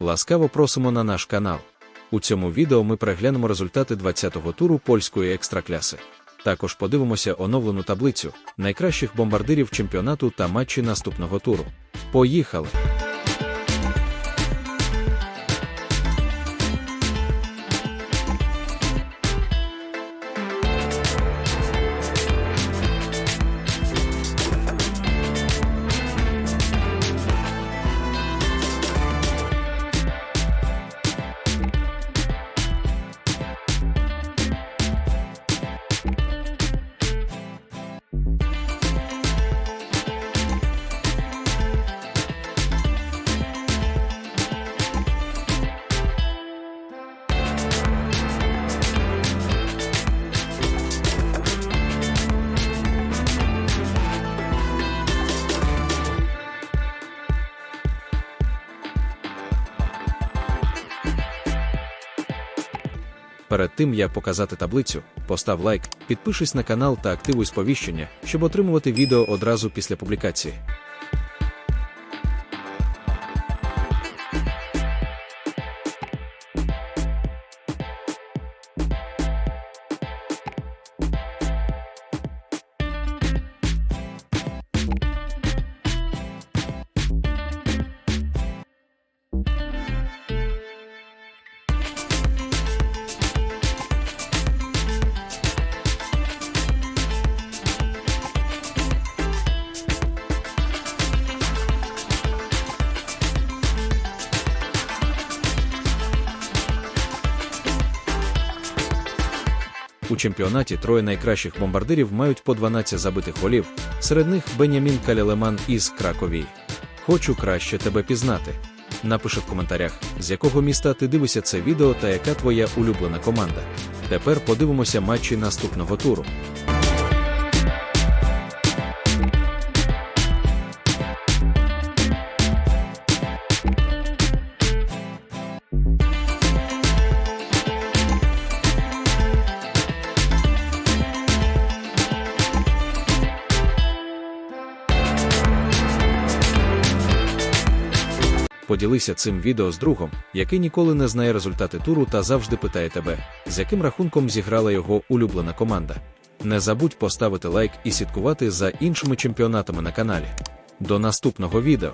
Ласкаво просимо на наш канал. У цьому відео ми переглянемо результати 20-го туру польської екстракляси. Також подивимося оновлену таблицю найкращих бомбардирів чемпіонату та матчі наступного туру. Поїхали! Перед тим як показати таблицю, постав лайк, підпишись на канал та активуй сповіщення, щоб отримувати відео одразу після публікації. У чемпіонаті троє найкращих бомбардирів мають по 12 забитих голів, серед них Бенямін Калялеман із Кракові. Хочу краще тебе пізнати. Напиши в коментарях, з якого міста ти дивишся це відео та яка твоя улюблена команда. Тепер подивимося матчі наступного туру. Поділися цим відео з другом, який ніколи не знає результати туру та завжди питає тебе, з яким рахунком зіграла його улюблена команда. Не забудь поставити лайк і слідкувати за іншими чемпіонатами на каналі. До наступного відео!